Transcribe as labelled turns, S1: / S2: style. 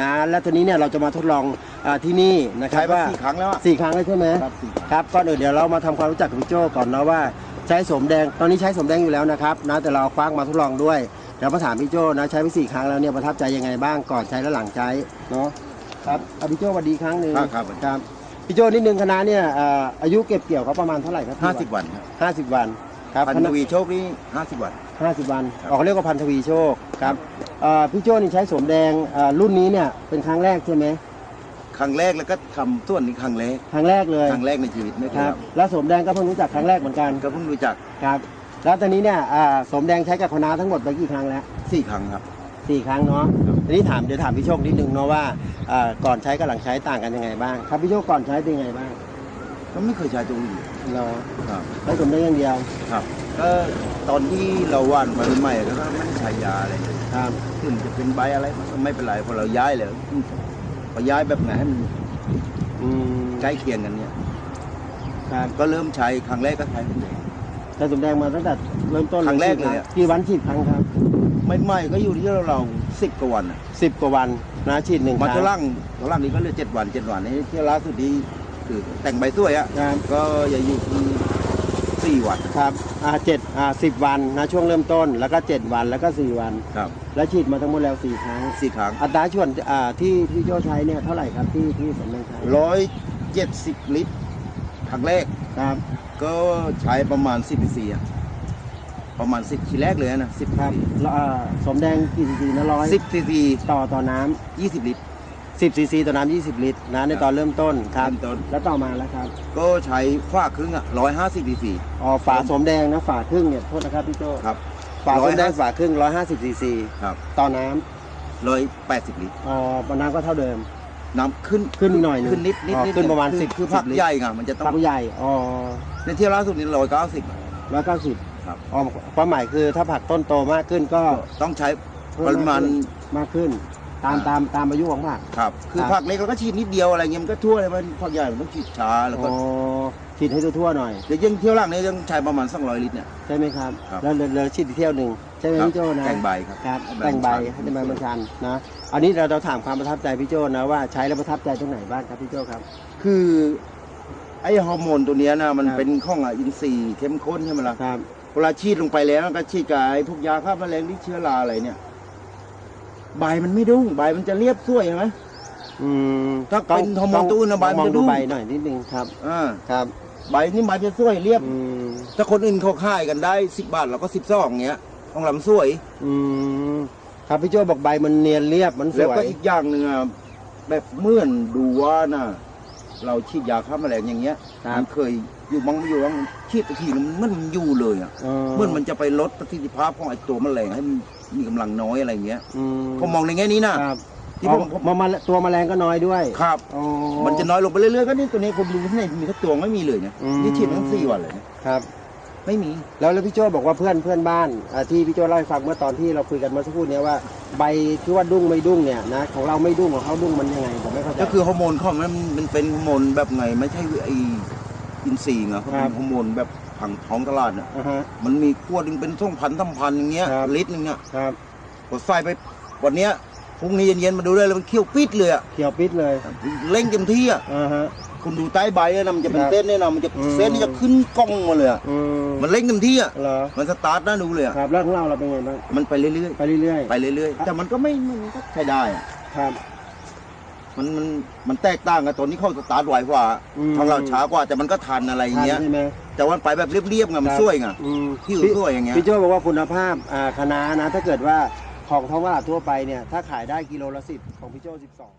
S1: นะแล้วทีนี้เนี่ยเราจะมาทดลองอาที่นี่นะครั
S2: ใช้
S1: บ
S2: มา
S1: ว่า
S2: สี่ครั้งแล้วอะ
S1: สี่ครั้งแล้วใช่ไหม
S2: ครับสี่ครั้ง
S1: ครับก่อนอื่นเดี๋ยวเรามาทำความรู้จักกับพี่โจก่อนนะว่าใช้สมแดงตอนนี้ใช้สมแดงอยู่แล้วนะครับนะแต่เราเอาคว้างมาทดลองด้วยเดี๋ยวมาถามพี่โจนะใช้ไปสี่ครั้งแล้วเนี่ยประทับใจยังไงบ้างก่อนใช้และหลังใช้เนาะครับเอาพี่โจสวัสดีครั้งหนึ่ง
S2: ครับครับ
S1: ครับพี่โจนิดนึงคณะเนี่ยอ่าอายุเก็บเกี่ยวเขาประมาณเท่าไหร่ครับ
S2: ห้าสิบวันครับ
S1: ห้าสิบวันครับ
S2: พัน
S1: คณะ
S2: ทวีโชคนี่ห้าสิบวัน
S1: ห้าสิบวัน
S2: ครับ
S1: ออกเรียกว่าพันทวีโชค ครับเอ่อพี่โจ้นี่ใช้สวมแดงเอ่อรุ่นนี้เนี่ยเป็นครั้งแรกใช่ไหม
S2: ครั้งแรกแล้วก็ทำส่วนนี้ครั้งแรก
S1: ครั้งแรกเลย
S2: ครั้งแรกในชีวิตไม่เค
S1: ค
S2: ย
S1: รับ
S2: ท
S1: แล้วสวมแดงก็เพิ่งรู้จักครั้งแรกเหมือนกันำ
S2: ก็เพิ่งรู้จัก
S1: ครับแล้วตอนนี้เนี่ยอ่าสวมแดงใช้กับคณะทั้งหมดไปกี่ครั้งแล้ว
S2: สี่ครั้งครับ
S1: สี่ครั้งเนาะ
S2: ครับ
S1: ทีนี้ถามเดี๋ยวถามพี่โชคนิดนึงเนาะว่าอ่าก่อนใช้กับหลังใช้ต่างกันยังไงบ้าง ครับพี่โชคก่อนใช้เป็นยังไงบ้าง
S2: ก็ไม่เคยใช้ตัวอื่น
S1: เรา
S2: ครับ
S1: ใช้สวมแดงอย่างเดียว
S2: ครับ ก็ตอนที่เราหว่านใหม่ๆก็ไม่ได้ใช้ยาอะไร
S1: ครับ
S2: ขึ้นจะเป็นใบอะไรมันก็ไม่เป็นไรพอเราย้ายเลยพอย้ายแบบไหนให้มัน
S1: อืม
S2: ใกล้เคียงกันเนี่ย
S1: ครับ
S2: ก็เริ่มใช้ครั้งแรกก็ใช้คนเดียว
S1: ใช้สวมแดงมาตั้งแต่เริ่มต้น
S2: ครั้งแรกเลยอะ
S1: กี่วันฉีดครั้งครับ
S2: ใหม่ๆก็อยู่ที่เราสิบกว่าวันอะ
S1: สิบกว่าวันนะฉีดหนึ่งค
S2: มา
S1: รั้ง
S2: เท่าล่างเท่าล่างนี้ก็เหลือเจ็ดวันเจ็ดวันนี้เที่ยวล่าสุดนี้ คือแต่งใบสวยอะ
S1: ครับ
S2: ก็อย่าอยู่ที่สี่วัน
S1: ครับอ่าเจ็ดอ่าสิบวันนะช่วงเริ่มต้นแล้วก็เจ็ดวันแล้วก็สี่วัน
S2: ครับ
S1: แล้วฉีดมาทั้งหมดแล้วสี่ครั้ง
S2: สี่ครั้ง
S1: อัตราส่วนอ่าที่ที่โจใช้เนี่ยเท่าไหร่ครับที่ที่สำนักใช้
S2: ร้อยเจ็ดสิบลิตรครั้งแรก
S1: ครับ
S2: ก็ใช้ประมาณสิบซีอะประมาณสิบทีแรกเลยนะสิบ
S1: ครับแล้วอ่าสมแดงกี่ซีซีนะร้อย
S2: สิบซีซี
S1: ต่อต่อน้
S2: ยี่สิบลิตรำ
S1: สิบซีซีต่อน้ำยี่สิบลิตรนะใน
S2: ครับ
S1: ตอนเริ่มต้นครับ
S2: เริ่มต้น
S1: แล้วต่อมาแล้วครับ
S2: ก็ใช้ฝ้าครึ่งอะร้อยห้าสิบซีซี
S1: อ๋อฝาสมแดงนะฝาครึ่งเนี่ยโทษนะครับพี่โจ
S2: ครับ
S1: ฝาสมแดง
S2: 150
S1: ฝาครึ่งร้อยห้าสิบซีซี
S2: ครับ
S1: ต่อน้
S2: ร้อยแปดสิบลิตรำ
S1: อ๋อน้ำก็เท่าเดิม
S2: น้ำขึ้น
S1: ขึ้นอีกหน่อยหนึง
S2: ขึ้นนิดนิด
S1: อ๋อ
S2: นิด
S1: ขึ้นประมาณ
S2: คือ
S1: สิบ
S2: คือผัก
S1: ลิตร
S2: ใหญ่ไงมันจะต้อง
S1: ฝักใหญ่อ๋อ
S2: ในเที่ยวล่าสุดนี้ร้อยเก้าสิบ
S1: ร้อยเก้าสิบ
S2: ครับ
S1: อ๋อความหมายคือถ้าผักต้นโตมากขึ้นก็
S2: ต้องใช้ปริมาณ
S1: มากขึ้น ตาม
S2: อ่า
S1: ตามตามอายุของผัก
S2: ครับ คือ
S1: ครับ
S2: ผักเล็กเราก็ฉีดนิดเดียวอะไรเงี้ยมันก็ทั่วเลยมันผักใหญ่มันต้องฉีดช้าแล้วก็
S1: อ๋อฉีดให้ทั่วๆหน่อย
S2: เดี๋ยวยังเที่ยวหลังนี้ยังใช้ประมาณสักร้อยลิตรเนี่ย
S1: ใช่ไหมครับ
S2: ครับ
S1: แล้วเราฉีดอีกเที่ยวหนึ่งใช่ไหม
S2: ครับ
S1: พี่โจนะ
S2: แต่งใบครับ
S1: ครับ
S2: ให้ใบ
S1: แต่งใบ
S2: มันชัน
S1: ให้ได้ใบมันชันนะ อันนี้เราเราถามความประทับใจพี่โจนะว่าใช้แล้วประทับใจตรงไหนบ้างครับพี่โจครับ
S2: คือไอ้ฮอร์โมนตัวเนี้ยนะมัน
S1: ครับ
S2: เป็นของอะอินทรีย์เข้มข้นใช่ไหมล่ะ
S1: ครับ
S2: เวลาฉีดลงไปแล้วก็ฉีดกับไอ้พวกยาฆ่าแมลงที่เชื้อราอะไรเนี่ย ใบมันไม่ดุ้งใบมันจะเรียบสวยใช่ไหม
S1: อืม
S2: ถ้าเป็นฮอร์โมนตัวอื่นนะใบมัน
S1: มอง
S2: จะ
S1: ดู
S2: ดุ้ง
S1: ใบหน่อยนิดนึงครับ
S2: อ่า
S1: ครับ
S2: ใบนี่ใบจะสวยเรียบ
S1: อืม
S2: ถ้าคนอื่นเขาขายกันได้สิบบาทเราก็สิบสองเงี้ยของลำสวย
S1: อืมครับพี่โจบอกใบมันเนียนเรียบมันส
S2: แล้ว
S1: วย
S2: ก็อีกอย่างหนึ่งอะแบบเมื่อนดูว่าน่ะเราฉีดยาฆ่าแมลงอย่างเงี้ย
S1: ครับ
S2: มันเคยอยู่บ้างไม่อยู่บ้างฉีดไปทีนึงมันอยู่เลยอะ
S1: อ๋อ
S2: เมื่อมันจะไปลดประสิทธิภาพของไอ้ตัวแมลงให้มัน มีกำลังน้อยอะไรเงี้ย
S1: อืม
S2: ผมมองในแง่นี้นะ ครับที่
S1: อ๋อ
S2: ผมผม
S1: มามาตัวแมลงก็น้อยด้วย
S2: ครับ
S1: อ๋อ
S2: มันจะน้อยลงไปเรื่อยๆก็นี่ตัวนี้ผมดูที่ไหนมีทักตัวไม่มีเลยเนี่ย
S1: อืม
S2: นี่ฉีดมาตั้งสี่วันเลยเนี่ย
S1: ครับ
S2: ไม่มี
S1: แล้วแล้วพี่โจบอกว่าเพื่อนเพื่อนบ้านอ่าที่พี่โจเล่าให้ฟังเมื่อตอนที่เราคุยกันเมื่อสักครู่เนี้ยว่าใบที่ว่าดุ้งไม่ดุ้งเนี่ยนะของเราไม่ดุ้งของเขาดุ้งมันยังไงผมไม่เข้าใจ
S2: ก็คือฮอร์โมนของมันมันเป็นฮอร์โมนแบบไงไม่ใช่ไอ อินทรีย์ไงเขา
S1: ครั
S2: เป็
S1: บ
S2: นฮอร์โมนแบบผังท้องตลาดน่ะ
S1: อ่าฮะ
S2: มันมีขวดหนึงเป็นส่งพันทำพันอย่างเงี้ย
S1: ครับ
S2: ลิตรหนึงอะ
S1: ครับ
S2: กดใส่ไปวันเนี้ยพรุ่งนี้เย็นๆมาดูได้เลยมันเคี้ยวปิดเลยอะ
S1: เขียวปิดเลย
S2: เล่งเต็มที่อะ
S1: อ่าฮะ
S2: คุณดูใต้ใบอะนะมันจะเป็น
S1: ครับ
S2: เส้นเนี่ยนะมันจะ
S1: อืม
S2: เส้นนี่จะขึ้นกล้องมาเลยอะ
S1: อืม
S2: มันเล่งเต็มที่อะ
S1: เหรอ
S2: มันสตาร์ทน่าดูเลยอะ
S1: ครับแล้วของเราเราเป็นไงบ้าง
S2: มันไปเรื่อย
S1: ไปเรื่อย
S2: ๆไปเรื่อยๆ แต่มันก็ไม่มันก็ใช้ได้อะ
S1: ๆครับ
S2: มันมันมันแตกต่างกับตัวนี้เข้าสตาร์ทไวกว่า
S1: อืม
S2: ทางเราช้ากว่าแต่มันก็ทันอะไรอย่าง
S1: ทาน
S2: เงี้ย
S1: ใช่ไหม
S2: แต่ว่าไปแบบเรียบๆไงมัน
S1: ครับ
S2: สวยไง
S1: อืม
S2: ผิว
S1: พี่
S2: สวยอย่างเงี้ย
S1: พี่โจบอกว่าคุณภาพอ่าคณะนะ ถ้าเกิดว่าของท้องตลาดทั่วไปเนี่ย ถ้าขายได้กิโลละสิบของพี่โจสิบสอง